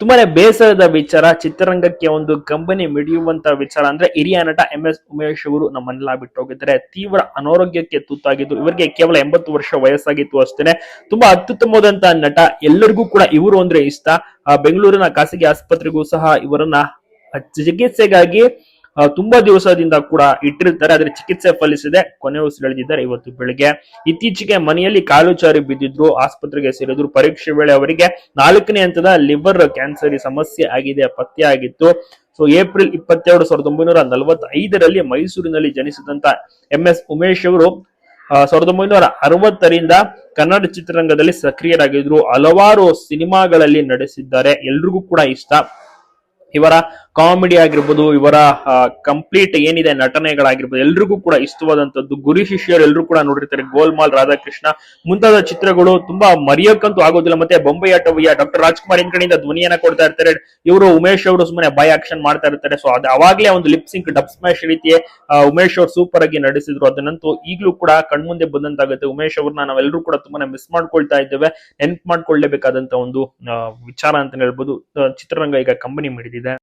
ತುಂಬಾನೇ ಬೇಸರದ ವಿಚಾರ, ಚಿತ್ರರಂಗಕ್ಕೆ ಒಂದು ಕಂಪನಿ ಮಿಡಿಯುವಂತ ವಿಚಾರ ಅಂದ್ರೆ ಹಿರಿಯ ನಟ ಎಂ ಎಸ್ ಉಮೇಶ್ ಅವರು ನಮ್ಮನ್ನೆಲ್ಲ ಬಿಟ್ಟು ಹೋಗಿದ್ದಾರೆ. ತೀವ್ರ ಅನಾರೋಗ್ಯಕ್ಕೆ ತುತ್ತಾಗಿದ್ದು, ಇವರಿಗೆ ಕೇವಲ ಎಂಬತ್ತು ವರ್ಷ ವಯಸ್ಸಾಗಿತ್ತು ಅಷ್ಟೇನೆ. ತುಂಬಾ ಅತ್ಯುತ್ತಮವಾದಂತ ನಟ, ಎಲ್ಲರಿಗೂ ಕೂಡ ಇವರು ಅಂದ್ರೆ ಇಷ್ಟ. ಬೆಂಗಳೂರಿನ ಖಾಸಗಿ ಆಸ್ಪತ್ರೆಗೂ ಸಹ ಇವರನ್ನ ಚಿಕಿತ್ಸೆಗಾಗಿ ತುಂಬಾ ದಿವಸದಿಂದ ಕೂಡ ಇಟ್ಟಿರ್ತಾರೆ, ಆದ್ರೆ ಚಿಕಿತ್ಸೆ ಫಲಿಸಿದೆ ಕೊನೆ ಉಸಿರೆಳೆದಿದ್ದಾರೆ ಇವತ್ತು ಬೆಳಿಗ್ಗೆ. ಇತ್ತೀಚೆಗೆ ಮನೆಯಲ್ಲಿ ಕಾಲು ಚಾರಿ ಬಿದ್ದಿದ್ರು, ಆಸ್ಪತ್ರೆಗೆ ಸೇರಿದ್ರು. ಪರೀಕ್ಷೆ ವೇಳೆ ಅವರಿಗೆ ನಾಲ್ಕನೇ ಹಂತದ ಲಿವರ್ ಕ್ಯಾನ್ಸರ್ ಸಮಸ್ಯೆ ಆಗಿದೆ, ಪತ್ತೆ ಆಗಿತ್ತು. ಸೊ, ಏಪ್ರಿಲ್ ಇಪ್ಪತ್ತೆರಡು ಸಾವಿರದ ಒಂಬೈನೂರ ನಲವತ್ತೈದರಲ್ಲಿ ಮೈಸೂರಿನಲ್ಲಿ ಜನಿಸಿದಂತ ಎಂ ಎಸ್ ಉಮೇಶ್ ಅವರು ಸಾವಿರದ ಒಂಬೈನೂರ ಅರವತ್ತರಿಂದ ಕನ್ನಡ ಚಿತ್ರರಂಗದಲ್ಲಿ ಸಕ್ರಿಯರಾಗಿದ್ರು. ಹಲವಾರು ಸಿನಿಮಾಗಳಲ್ಲಿ ನಡೆಸಿದ್ದಾರೆ ಎಲ್ರಿಗೂ ಕೂಡ ಇಷ್ಟ. ಇವರ ಕಾಮಿಡಿ ಆಗಿರ್ಬೋದು, ಇವರ ಕಂಪ್ಲೀಟ್ ಏನಿದೆ ನಟನೆಗಳಾಗಿರ್ಬೋದು, ಎಲ್ರಿಗೂ ಕೂಡ ಇಷ್ಟವಾದಂತದ್ದು ಗುರು ಶಿಷ್ಯರು ಎಲ್ಲರೂ ಕೂಡ ನೋಡಿರ್ತಾರೆ. ಗೋಲ್ಮಾಲ್, ರಾಧಾಕೃಷ್ಣ ಮುಂತಾದ ಚಿತ್ರಗಳು ತುಂಬಾ ಮರೆಯೋಕ್ಕಂತೂ ಆಗೋದಿಲ್ಲ. ಮತ್ತೆ ಬೊಂಬೈ ಆಟವಯ್ಯ ಡಾಕ್ಟರ್ ರಾಜ್ಕುಮಾರ್ ಇನ್ ಕಡೆಯಿಂದ ಧ್ವನಿಯನ್ನ ಕೊಡ್ತಾ ಇರ್ತಾರೆ. ಇವರು ಉಮೇಶ್ ಅವರು ಸುಮ್ಮನೆ ಬೈ ಆಕ್ಷನ್ ಮಾಡ್ತಾ ಇರ್ತಾರೆ. ಸೊ ಅದು ಅವಾಗ್ಲೇ ಒಂದು ಲಿಪ್ ಸಿಂಕ್ ಡಬ್ ಸ್ಮ್ಯಾಶ್ ರೀತಿಯೇ ಉಮೇಶ್ ಅವರು ಸೂಪರ್ ಆಗಿ ನಡೆಸಿದ್ರು. ಅದನ್ನಂತೂ ಈಗಲೂ ಕೂಡ ಕಣ್ಮುಂದೆ ಬಂದಂತಾಗುತ್ತೆ. ಉಮೇಶ್ ಅವ್ರನ್ನ ನಾವೆಲ್ಲರೂ ಕೂಡ ತುಂಬಾನೇ ಮಿಸ್ ಮಾಡ್ಕೊಳ್ತಾ ಇದ್ದೇವೆ. ನೆನ್ಪು ಮಾಡ್ಕೊಳ್ಳೇಬೇಕಾದಂತ ಒಂದು ವಿಚಾರ ಅಂತ ಹೇಳ್ಬೋದು. ಚಿತ್ರರಂಗ ಈಗ ಕಂಪನಿ ಮಿಡಿದಿದೆ